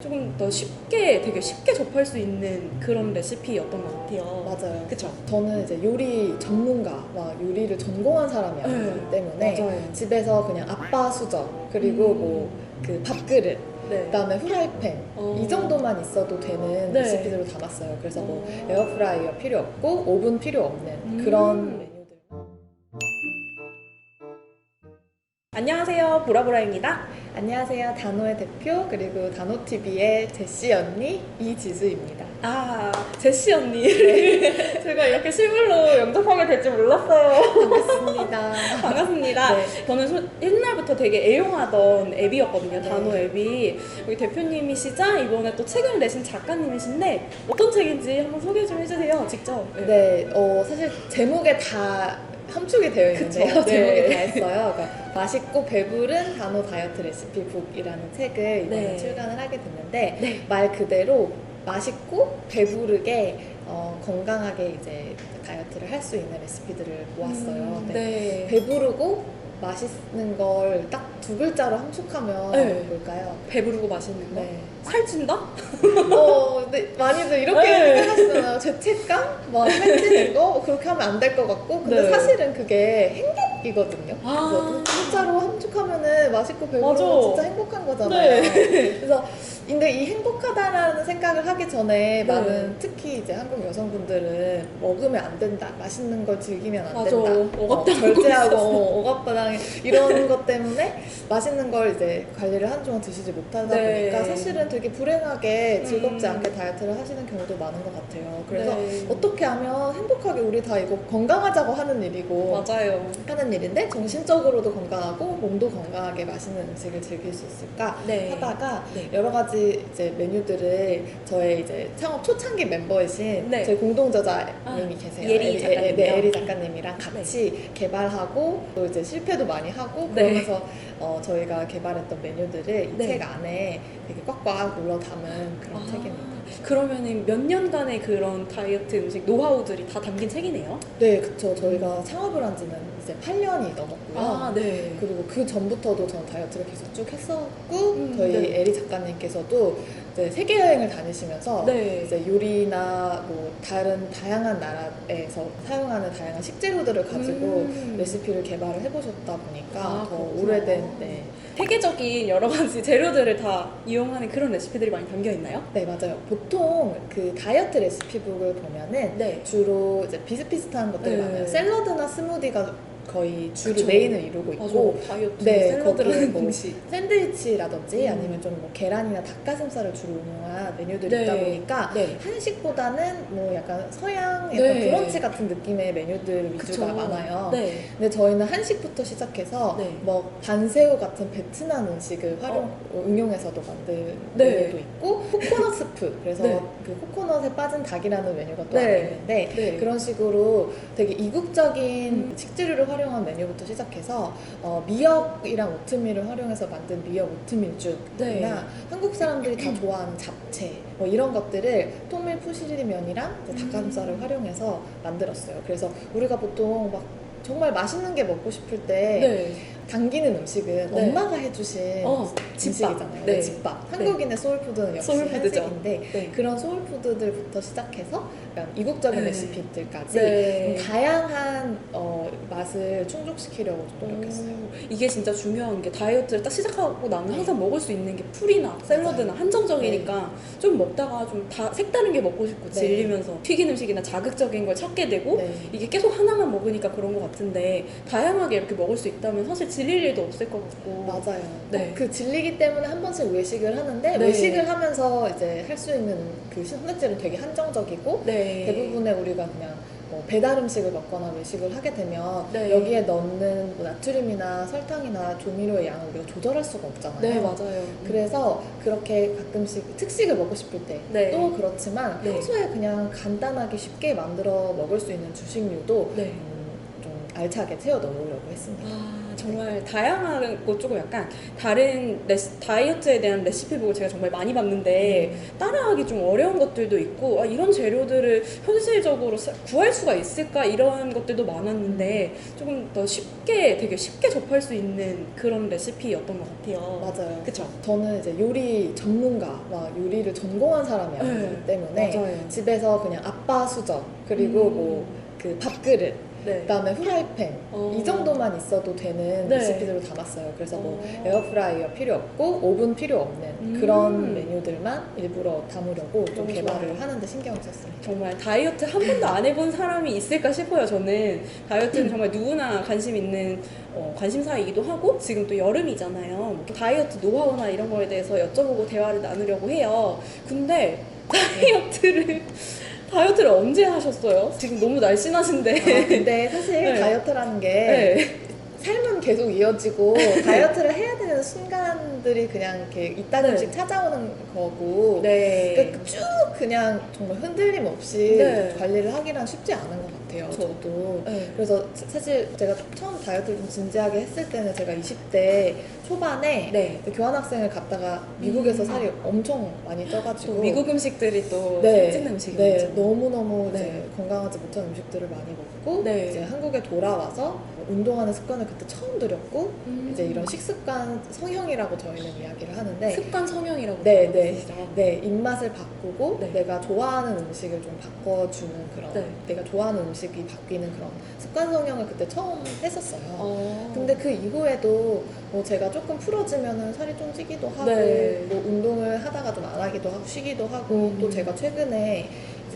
조금 더 쉽게 되게 쉽게 접할 수 있는 그런 레시피였던 것 같아요. 맞아요. 그쵸? 저는 이제 요리 전문가, 막 요리를 전공한 사람이 아니기 네, 때문에 맞아요. 집에서 그냥 아빠 수저 그리고 음. 뭐 그 밥그릇 네. 그다음에 후라이팬 어. 이 정도만 있어도 되는 네. 레시피들을 담았어요. 그래서 뭐 어. 에어프라이어 필요 없고 오븐 필요 없는 음. 그런 메뉴들. 안녕하세요. 보라보라입니다. 안녕하세요. 단호의 대표 그리고 단호TV의 제시 언니 이지수입니다. 아, 제시 언니. 제가 이렇게 실물로 영접하게 될줄 몰랐어요. 반갑습니다. 반갑습니다. 네. 저는 소- 옛날부터 되게 애용하던 앱이었거든요. 네. 단어 앱이. 우리 대표님이시자 이번에 또 책을 내신 작가님이신데 어떤 책인지 한번 소개 좀 해주세요. 직접. 네, 어, 사실 제목에 다 함축이 되어 있는데요. 그쵸, 네. 제목이 다 있어요. 그러니까 맛있고 배부른 단호 다이어트 레시피 북이라는 책을 이번에 네. 출간을 하게 됐는데 네. 말 그대로 맛있고 배부르게 어, 건강하게 이제 다이어트를 할 수 있는 레시피들을 모았어요. 음, 네. 네. 배부르고 맛있는 걸 딱 두 글자로 함축하면 네. 뭘까요? 배부르고 맛있는 거. 네. 살찐다? 어, 근데 많이들 이렇게 네. 생각하시잖아요. 죄책감? 뭐 살찌는 거? 뭐 그렇게 하면 안 될 것 같고. 근데 네. 사실은 그게 행복 이거든요. 아. 그래서 진짜로 함축하면은 맛있고 배부르고 맞아. 진짜 행복한 거잖아요. 네. 그래서 근데 이 행복하다라는 생각을 하기 네. 전에 많은 특히 이제 한국 여성분들은 먹으면 안 된다, 맛있는 걸 즐기면 안 맞아. 된다, 억압당하고 어, 절제하고. 어, 억압당해 이런 것 때문에 맛있는 걸 이제 관리를 한동안 드시지 못하다 네. 보니까 사실은 되게 불행하게 즐겁지 음. 않게 다이어트를 하시는 경우도 많은 것 같아요. 그래서 네. 어떻게 하면 행복하게 우리 다 이거 건강하자고 하는 일이고 맞아요. 하는 일 인데 정신적으로도 건강하고 몸도 건강하게 맛있는 음식을 즐길 수 있을까 네. 하다가 네. 여러 가지 이제 메뉴들을 저의 이제 창업 초창기 멤버이신 네. 저희 공동 저자님이 아, 계세요. 예리 에- 작가님이요? 네, 에리 작가님이랑 같이 개발하고 또 이제 실패도 많이 하고 네. 그러면서 어, 저희가 개발했던 메뉴들을 이 네. 책 안에 되게 꽉꽉 눌러 담은 그런 아, 책입니다. 그러면은 몇 년간의 그런 다이어트 음식 노하우들이 다 담긴 책이네요. 네, 그쵸. 저희가 창업을 한 지는 이제 8년이 넘었고요. 네. 그리고 그 전부터도 전 다이어트를 계속 쭉 했었고 음, 저희 네. 에리 작가님께서도 이제 세계 여행을 다니시면서 네. 이제 요리나 뭐 다른 다양한 나라에서 사용하는 다양한 식재료들을 가지고 음. 레시피를 개발을 해보셨다 보니까 아, 더 그렇구나. 오래된 네. 세계적인 여러 가지 재료들을 다 이용하는 그런 레시피들이 많이 담겨 있나요? 네 맞아요. 보통 그 다이어트 레시피북을 보면은 네. 주로 이제 비슷비슷한 것들이 네. 많아요. 샐러드나 스무디가 거의 주로 그쵸. 메인을 이루고 있고 맞아. 다이어트 네, 샐러드라는 뭐 음식. 샌드위치라든지 음. 아니면 좀 뭐 계란이나 닭가슴살을 주로 운영한 메뉴들이 네. 있다 보니까 네. 한식보다는 뭐 약간 서양 약간 네. 브런치 같은 느낌의 메뉴들 위주가 그쵸. 많아요. 네. 근데 저희는 한식부터 시작해서 네. 뭐 반새우 같은 베트남 음식을 활용 응용해서도 만든 네. 메뉴도 있고 코코넛 스프 그래서 네. 그 코코넛에 빠진 닭이라는 메뉴가 또 네. 있는데 네. 그런 식으로 되게 이국적인 음. 식재료를 활용 한 메뉴부터 시작해서 어, 미역이랑 오트밀을 활용해서 만든 미역 오트밀죽이나 네. 한국 사람들이 다 좋아하는 잡채 뭐 이런 것들을 통밀 푸시리 면이랑 이제 닭가슴살을 음. 활용해서 만들었어요. 그래서 우리가 보통 막 정말 맛있는 게 먹고 싶을 때 네. 당기는 음식은 네. 엄마가 해주신 어, 집밥. 음식이잖아요. 네. 네, 집밥. 한국인의 소울푸드는 역시 소울푸드죠. 한식인데 네. 그런 소울푸드들부터 시작해서 이국적인 네. 레시피들까지 네. 좀 다양한 어, 맛을 충족시키려고 좀 노력했어요. 오, 이게 진짜 중요한 게 다이어트를 딱 시작하고 나면 항상 먹을 수 있는 게 풀이나 샐러드나 한정적이니까 좀 먹다가 좀 다 색다른 게 먹고 싶고 네. 질리면서 튀긴 음식이나 자극적인 걸 찾게 되고 네. 이게 계속 하나만 먹으니까 그런 것 같은데 다양하게 이렇게 먹을 수 있다면 사실 질릴 일도 없을 것 같고 맞아요. 네. 어, 그 질리기 때문에 한 번씩 외식을 하는데 네. 외식을 하면서 이제 할 수 있는 그 선택지는 되게 한정적이고 네. 대부분의 우리가 그냥 뭐 배달 음식을 먹거나 외식을 하게 되면 네. 여기에 넣는 뭐 나트륨이나 설탕이나 조미료의 양을 우리가 조절할 수가 없잖아요. 네 맞아요. 그래서 그렇게 가끔씩 특식을 먹고 싶을 때도 네. 그렇지만 네. 평소에 그냥 간단하게 쉽게 만들어 먹을 수 있는 주식류도 네. 음, 좀 알차게 채워 넣으려고 했습니다. 아, 정말 다양하고 조금 약간 다른 레시, 다이어트에 대한 레시피북을 제가 정말 많이 봤는데 따라하기 좀 어려운 것들도 있고 아, 이런 재료들을 현실적으로 사- 구할 수가 있을까 이런 것들도 많았는데 조금 더 쉽게 되게 쉽게 접할 수 있는 그런 레시피였던 것 같아요. 맞아요. 그쵸? 저는 이제 요리 전문가, 막 요리를 전공한 사람이 아니기 네, 때문에 맞아요. 집에서 그냥 아빠 수저 그리고 음. 뭐 그 밥그릇 네. 그다음에 후라이팬 어. 이 정도만 있어도 되는 네. 레시피들을 담았어요. 그래서 뭐 어. 에어프라이어 필요 없고 오븐 필요 없는 음. 그런 메뉴들만 일부러 담으려고 좀 개발을 좋아요. 하는데 신경을 썼습니다. 정말 다이어트 한 번도 안 해본 사람이 있을까 싶어요. 저는 다이어트는 정말 누구나 관심 있는 어, 관심사이기도 하고 지금 또 여름이잖아요. 뭐 다이어트 노하우나 이런 거에 대해서 여쭤보고 대화를 나누려고 해요. 근데 다이어트를 다이어트를 언제 하셨어요? 지금 너무 날씬하신데. 아, 근데 사실 네. 다이어트라는 게 네. 삶은 계속 이어지고 다이어트를 해야 되는 순간들이 그냥 이렇게 이따금씩 네. 찾아오는 거고 네. 그러니까 쭉 그냥 정말 흔들림 없이 네. 관리를 하기란 쉽지 않은 것 같아요. 그쵸. 저도. 네. 그래서 사- 사실 제가 처음 다이어트를 좀 진지하게 했을 때는 제가 20대 초반에 네. 교환학생을 갔다가 미국에서 음. 살이 엄청 많이 또 쪄가지고 미국 음식들이 또 네, 살찌는 음식이죠. 네, 너무너무 네. 이제 건강하지 못한 음식들을 많이 먹고 네. 이제 한국에 돌아와서 운동하는 습관을 그때 처음 들였고 음. 이제 이런 식습관 성형이라고 저희는 이야기를 하는데 습관 성형이라고 네, 네. 부르시죠. 네, 입맛을 바꾸고 네. 내가 좋아하는 음식을 좀 바꿔주는 그런 네. 내가 좋아하는 음식이 바뀌는 그런 습관 성형을 그때 처음 했었어요. 어. 근데 그 이후에도 뭐 제가 조금 풀어지면은 살이 좀 찌기도 하고 네. 뭐 운동을 하다가 좀 안 하기도 하고 쉬기도 하고 음. 또 제가 최근에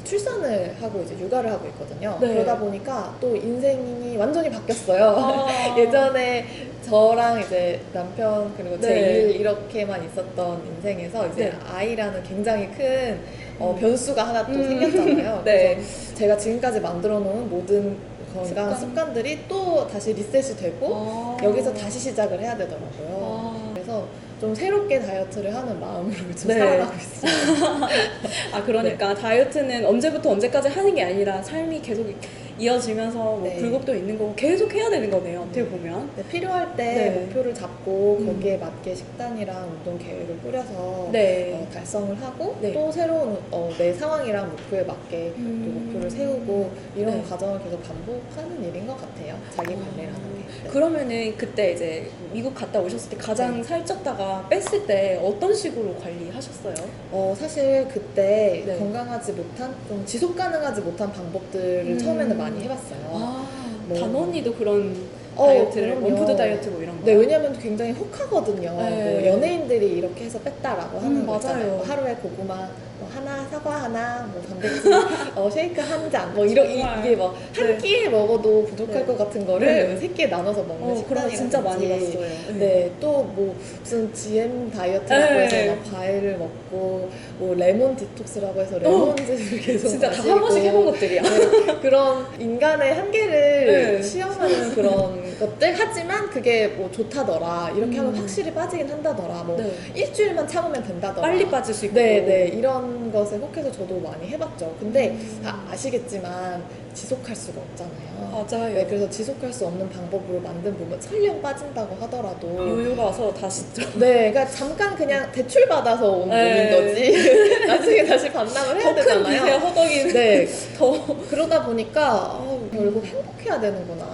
이제 출산을 하고 이제 육아를 하고 있거든요. 네. 그러다 보니까 또 인생이 완전히 바뀌었어요. 아. 예전에 저랑 이제 남편 그리고 제 네. 일 이렇게만 있었던 인생에서 이제 네. 아이라는 굉장히 큰 어, 음. 변수가 하나 또 음. 생겼잖아요. 네. 그래서 제가 지금까지 만들어 놓은 모든 건강 습관. 습관. 들이또 다시 리셋이 되고 아. 여기서 다시 시작을 해야 되더라고요. 아. 그래서 좀 새롭게 다이어트를 하는 마음으로 좀 네. 살아가고 있어요. 아 그러니까 다이어트는 언제부터 언제까지 하는 게 아니라 삶이 계속 이어지면서 뭐 네. 굴곡도 있는 거고 계속 해야 되는 거네요. 어떻게 보면. 네, 필요할 때 네. 목표를 잡고 음. 거기에 맞게 식단이랑 운동 계획을 꾸려서 네. 어, 달성을 하고 네. 또 새로운 어, 내 상황이랑 목표에 맞게 음. 또 목표를 세우고 이런 네. 과정을 계속 반복하는 일인 것 같아요. 자기 관리라는 게. 네. 그러면은 그때 이제 미국 갔다 오셨을 때 가장 네. 살쪘다가 뺐을 때 어떤 식으로 관리하셨어요? 어, 사실 그때 네. 건강하지 못한 좀 지속 가능하지 못한 방법들을 음. 처음에는 많이 해봤어요. 아, 뭐. 단 언니도 그런 어, 다이어트를 그럼요. 원푸드 다이어트 뭐 이런 거. 네, 왜냐면 굉장히 혹하거든요. 네. 뭐 연예인들이 이렇게 해서 뺐다라고 하는 음, 거 있잖아요. 맞아요. 뭐 하루에 고구마 뭐 하나, 사과 하나, 뭐 단백질, 어, 쉐이크 한 잔, 뭐 이런 이, 정말. 게뭐한 네. 끼에 먹어도 부족할 네. 것 같은 거를 네. 세 끼에 나눠서 먹는 어, 그런 거 진짜 많이 봤어요. 네, 또 뭐 무슨 GM 다이어트라고 네. 해서 막 과일을 먹고 뭐 레몬 디톡스라고 해서 레몬즙을 계속 진짜 다 마시고 한 번씩 해본 것들이야. 네, 그런 인간의 한계를 네. 시험하는 그런 것들 하지만 그게 뭐 좋다더라 이렇게 하면 음. 확실히 빠지긴 한다더라 뭐 네. 일주일만 참으면 된다더라 빨리 빠질 수 있고. 네네 이런 것에 혹해서 저도 많이 해봤죠 근데 음. 다 아시겠지만 지속할 수가 없잖아요 맞아요. 네, 그래서 지속할 수 없는 방법으로 만든 부분 설령 빠진다고 하더라도 요요가 와서 다시 좀 네, 그러니까 잠깐 그냥 대출 받아서 온 네. 돈인 거지. 나중에 다시 반납을 해야 더큰 되잖아요. 허덕이는 네, 더 그러다 보니까 아우, 결국 행복해야 되는구나.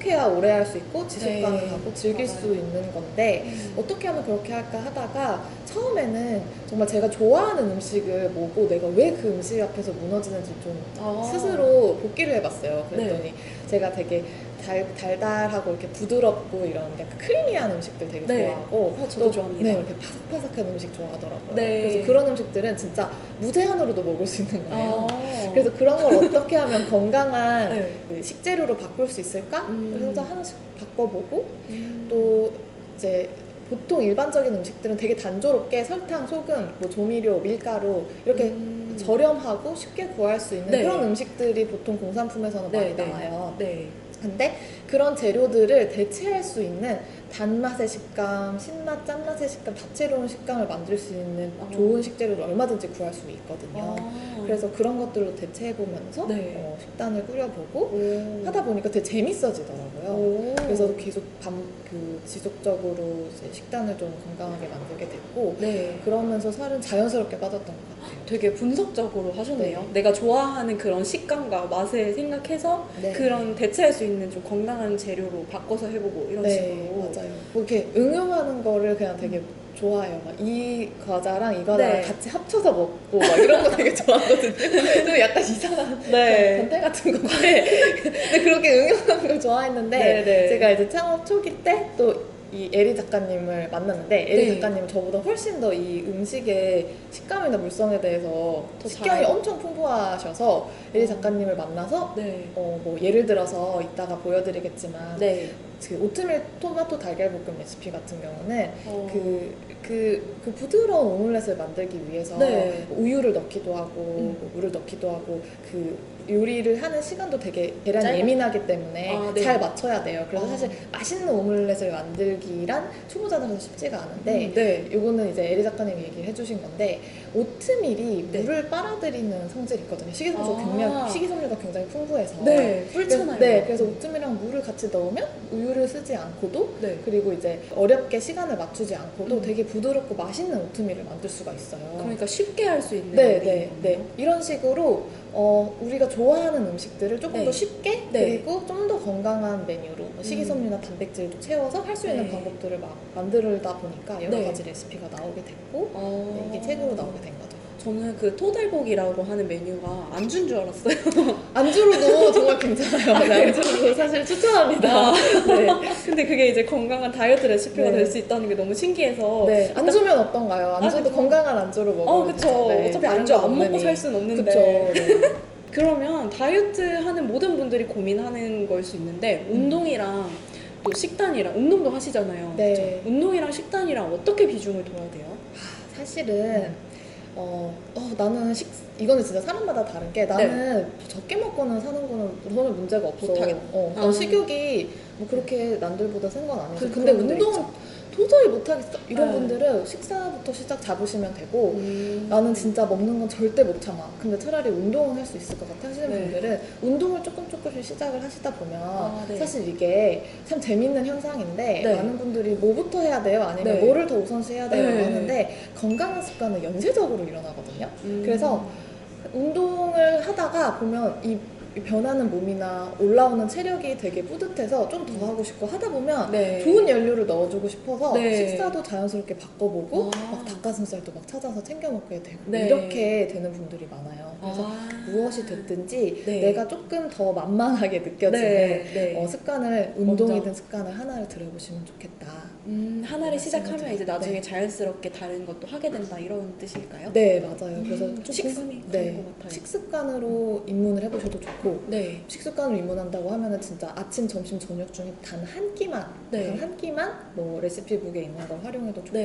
행복해야 오래 할 수 있고 지속 네. 가능하고 즐길 맞아요. 수 있는 건데 어떻게 하면 그렇게 할까 하다가 처음에는 정말 제가 좋아하는 음식을 보고 내가 왜 그 음식 앞에서 무너지는지 좀 아. 스스로 복기를 해봤어요. 그랬더니 네. 제가 되게 달, 달달하고 이렇게 부드럽고 이런 약간 크리미한 음식들 되게 네. 좋아하고 어, 저도 좋아합니다. 네, 이렇게 바삭바삭한 음식 좋아하더라고요. 네. 그래서 그런 음식들은 진짜 무제한으로도 먹을 수 있는 거예요. 아. 그래서 그런 걸 어떻게 하면 건강한 네. 그 식재료로 바꿀 수 있을까? 음. 그래서 하나씩 바꿔보고 음. 또 이제 보통 일반적인 음식들은 되게 단조롭게 설탕, 소금, 뭐 조미료, 밀가루 이렇게 음. 저렴하고 쉽게 구할 수 있는 네. 그런 음식들이 보통 공산품에서는 네, 많이 네. 나와요. 네. 근데 그런 재료들을 대체할 수 있는 단맛의 식감, 신맛, 짠맛의 식감, 다채로운 식감을 만들 수 있는 어. 좋은 식재료를 얼마든지 구할 수 있거든요. 아. 그래서 그런 것들로 대체해보면서 네. 어, 식단을 꾸려보고 오. 하다 보니까 되게 재밌어지더라고요. 오. 그래서 계속 반, 그 지속적으로 식단을 좀 건강하게 만들게 됐고 네. 그러면서 살은 자연스럽게 빠졌던 것 같아요. 되게 분석적으로 하셨네요. 네. 내가 좋아하는 그런 식감과 맛을 생각해서 네. 그런 대체할 수 있는 좀 건강한 재료로 바꿔서 해보고 이런 네, 식으로. 맞아요. 뭐 이렇게 응용하는 거를 그냥 되게 좋아해요. 막 이 과자랑 이 과자랑 네. 같이 합쳐서 먹고 막 이런 거 되게 좋아하거든요. 좀 약간 이상한 네. 변태 같은 건데 근데 그렇게 응용하는 걸 좋아했는데 네, 네. 제가 이제 창업 초기 때 또 이 에리 작가님을 만났는데 에리 네. 작가님은 저보다 훨씬 더 이 음식의 식감이나 물성에 대해서 더 식견이 잘- 엄청 풍부하셔서 에리 작가님을 만나서 네. 어 뭐 예를 들어서 이따가 보여드리겠지만 네. 그 오트밀 토마토 달걀볶음 레시피 같은 경우는 어. 그, 그, 그 부드러운 오믈렛을 만들기 위해서 네. 우유를 넣기도 하고 음. 뭐 물을 넣기도 하고 그 요리를 하는 시간도 되게 계란이 짧아. 예민하기 때문에 아, 네. 잘 맞춰야 돼요. 그래서 아. 사실 맛있는 오믈렛을 만들기란 초보자들한테 쉽지가 않은데 음, 네. 요거는 이제 에리 작가님이 얘기를 해주신 건데 오트밀이 네. 물을 빨아들이는 성질이 있거든요. 식이섬유가 아. 굉장히, 식이섬유가 굉장히 풍부해서 네. 뿔잖아요. 네, 그래서 오트밀이랑 물을 같이 넣으면 우유를 쓰지 않고도 네. 그리고 이제 어렵게 시간을 맞추지 않고도 음. 되게 부드럽고 맛있는 오트밀을 만들 수가 있어요. 그러니까 쉽게 할 수 있는. 네, 네, 네. 이런 식으로 어, 우리가 좋아하는 음식들을 조금 네. 더 쉽게 네. 그리고 좀 더 건강한 메뉴로 뭐 식이섬유나 단백질도 채워서 할 수 있는 네. 방법들을 막 만들다 보니까 여러 네. 가지 레시피가 나오게 됐고 어. 네, 이게 책으로 나오게 된 거죠. 저는 그 토달복이라고 하는 메뉴가 안준 줄 알았어요. 안주로도 정말 괜찮아요. 네, 안주로도 사실 추천합니다. 네. 근데 그게 이제 건강한 다이어트 레시피가 네. 될수 있다는 게 너무 신기해서. 네, 안주면 어떤가요? 안주도 그쵸. 건강한 안주로 먹어요. 어, 그쵸. 어차피 안주 안 먹고 살 수는 없는데. 그쵸. 네. 그러면 다이어트 하는 모든 분들이 고민하는 걸 수 있는데 운동이랑 또 식단이랑 운동도 하시잖아요. 네. 그쵸? 운동이랑 식단이랑 어떻게 비중을 둬야 돼요? 사실은 어, 어, 나는 식 이거는 진짜 사람마다 다른 게 나는 적게 먹고는 사는 거는 전혀 문제가 없어. 못하겠다. 어, 난 아. 식욕이 뭐 그렇게 남들보다 센 건 아니어서. 그- 근데 운동은 도저히 못하겠어. 이런 네. 분들은 식사부터 시작 잡으시면 되고 음. 나는 진짜 먹는 건 절대 못 참아. 근데 차라리 운동은 할 수 있을 것 같아 하시는 네. 분들은 운동을 조금 조금씩 시작을 하시다 보면 아, 네. 사실 이게 참 재밌는 현상인데 네. 많은 분들이 뭐부터 해야 돼요? 아니면 네. 뭐를 더 우선시 해야 돼요? 네. 하는데 건강한 습관은 연쇄적으로 일어나거든요. 음. 그래서 운동을 하다가 보면 이 변하는 몸이나 올라오는 체력이 되게 뿌듯해서 좀 더 하고 싶고 하다 보면 네. 좋은 연료를 넣어주고 싶어서 네. 식사도 자연스럽게 바꿔보고 아. 막 닭가슴살도 막 찾아서 챙겨 먹게 되고 네. 이렇게 되는 분들이 많아요. 그래서 아. 무엇이 됐든지 네. 내가 조금 더 만만하게 느껴지는 네, 네. 어, 습관을 운동이든 습관을 하나를 들여보시면 좋겠다. 음, 하나를 시작하면 이제 나중에 네. 자연스럽게 다른 것도 하게 된다 이런 뜻일까요? 네 맞아요. 그래서 음, 좀 공감이 네, 것 같아요. 식습관으로 입문을 해보셔도 좋고 네. 식습관으로 입문한다고 하면은 진짜 아침, 점심, 저녁 중에 단 한 끼만, 네. 단한 끼만 뭐 레시피북에 있는 걸 활용해도 좋고.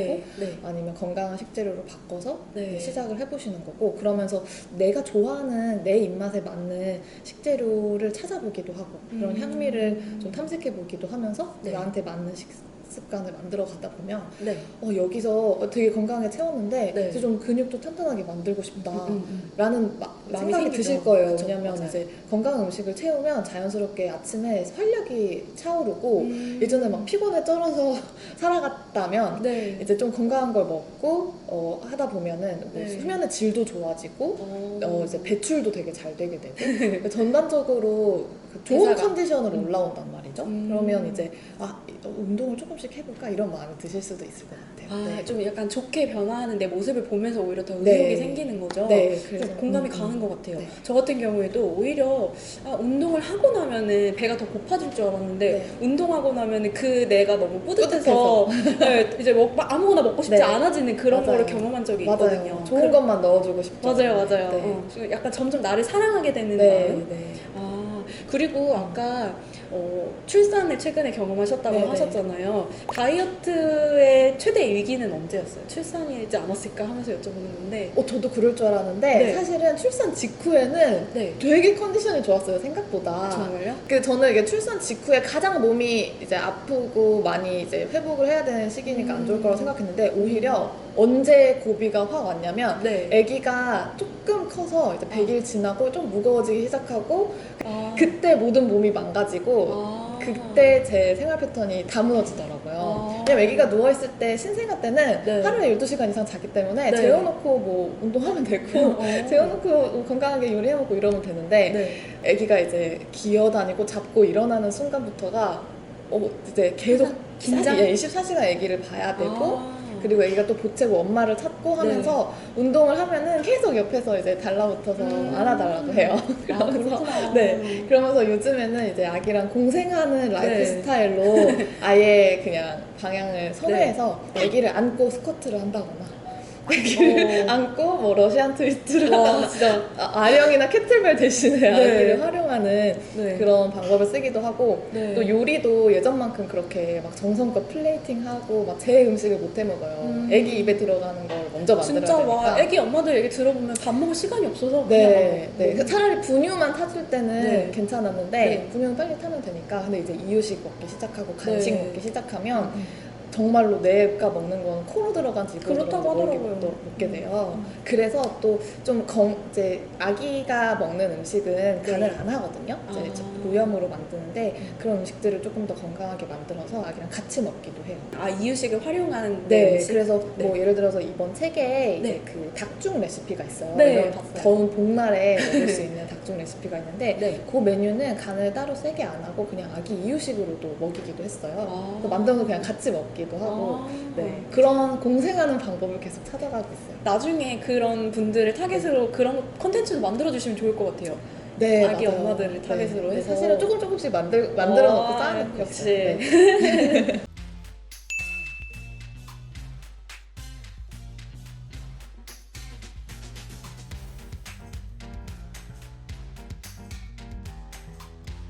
아니면 건강한 식재료로 바꿔서 네. 시작을 해보시는 거고 그러면서 내가 좋아하는 내 입맛에 맞는 식재료를 찾아보기도 하고 그런 음. 향미를 좀 탐색해 보기도 하면서 네. 나한테 맞는 식 습관을 만들어 가다 보면 네. 어, 여기서 되게 건강하게 채웠는데 네. 이제 좀 근육도 탄탄하게 만들고 싶다. 음, 음, 라는 마음이 생각이. 드실 거예요. 그쵸, 왜냐면 맞아요. 이제 건강한 음식을 채우면 자연스럽게 아침에 활력이 차오르고 음. 예전에 막 피곤에 쩔어서 살아갔다면 네. 이제 좀 건강한 걸 먹고 어, 하다 보면은 뭐 네. 수면의 질도 좋아지고 어, 어, 이제 배출도 되게 잘 되게 되고 전반적으로 그 좋은 대사가. 컨디션으로 음. 올라온단 말이죠. 음. 그러면 이제 아 이- 어, 운동을 조금씩 해볼까 이런 마음이 드실 수도 있을 것 같아요. 아, 네. 좀 약간 좋게 변화하는 내 모습을 보면서 오히려 더 의욕이 네. 생기는 거죠. 네, 그래서 공감이 음, 가는 음. 것 같아요. 네. 저 같은 경우에도 오히려 아, 운동을 하고 나면은 배가 더 고파질 줄 알았는데 네. 운동하고 나면은 그 내가 너무 뿌듯해서 네, 이제 먹, 막 아무거나 먹고 싶지 네. 않아지는 그런 맞아요. 거를 경험한 적이 맞아요. 있거든요. 좋은 그- 것만 넣어주고 싶죠. 맞아요, 맞아요. 네. 어, 약간 점점 나를 사랑하게 되는 네, 마음. 네. 아, 그리고 아까 어, 출산을 최근에 경험하셨다고. 하셨잖아요. 다이어트의 최대 위기는 언제였어요? 출산이지 않았을까 하면서 여쭤보는 건데. 어, 저도 그럴 줄 알았는데 네. 사실은 출산 직후에는 네. 되게 컨디션이 좋았어요 생각보다. 정말요? 그 저는 이게 출산 직후에 가장 몸이 이제 아프고 많이 이제 회복을 해야 되는 시기니까 안 좋을 거라고 생각했는데 오히려 언제 고비가 확 왔냐면 네. 아기가 조금 커서 이제 100일 지나고 좀 무거워지기 시작하고 아. 그때 모든 몸이 망가지고 아. 그때 제 생활 패턴이 다 무너지더라고요. 아. 왜냐면 아기가 누워있을 때 신생아 때는 네. 하루에 12시간 이상 자기 때문에 네. 재워놓고 뭐 운동하면 되고 어. 재워놓고 뭐 건강하게 요리해먹고 이러면 되는데 네. 아기가 이제 기어다니고 잡고 일어나는 순간부터가 어, 이제 계속 긴장? 예, 24시간 아기를 봐야 되고 아. 그리고 아기가 또 보채고 엄마를 찾고 하면서 운동을 하면은 계속 옆에서 이제 달라붙어서 음. 안아달라고 해요. 아, 그러면서 그렇구나. 네. 그러면서 요즘에는 이제 아기랑 공생하는 라이프 네. 스타일로 아예 그냥 방향을 선회해서 아기를 안고 스쿼트를 한다거나 아기를 어. 안고 뭐 러시안 트위스트를 와, 하다거나 진짜. 아, 아령이나 캐틀벨 대신에 네. 아기를 활용하는 네. 그런 방법을 쓰기도 하고 네. 또 요리도 예전만큼 그렇게 막 정성껏 플레이팅하고 막 제 음식을 못 해 먹어요. 음. 애기 입에 들어가는 걸 먼저 만들어야 진짜 되니까. 와 애기 엄마들 얘기 들어보면 밥 먹을 시간이 없어서 네, 네. 차라리 분유만 타줄 때는 네. 괜찮았는데 네. 분유는 빨리 타면 되니까 근데 이제 이유식 먹기 시작하고 간식 네. 먹기 시작하면 음. 정말로 내가 먹는 건 코로 들어간지 입으로 그렇다고 하더라고요. 먹- 먹게 돼요. 음. 그래서 또좀 이제 아기가 먹는 음식은 간을 네. 안 하거든요. 이제 아. 고염으로 만드는데 그런 음식들을 조금 더 건강하게 만들어서 아기랑 같이 먹기도 해요. 아 이유식을 활용한 네, 음식? 그래서 뭐 네. 예를 들어서 이번 책에 네. 그 닭죽 레시피가 있어요. 네. 더운 봄날에 먹을 수 있는 닭죽 레시피가 있는데 네. 그 메뉴는 간을 따로 세게 안 하고 그냥 아기 이유식으로도 먹이기도 했어요. 아. 그래서 만들어서 그냥 같이 먹기 도 하고 아. 네, 그런 공생하는 방법을 계속 찾아가고 있어요. 나중에 그런 분들을 타겟으로 그런 컨텐츠도 만들어 주시면 좋을 것 같아요. 네, 아기 맞아요. 엄마들을 타겟으로 네, 해서. 사실은 조금 조금씩 만들 만들어 놓고 와, 쌓아놓고 역시. 네.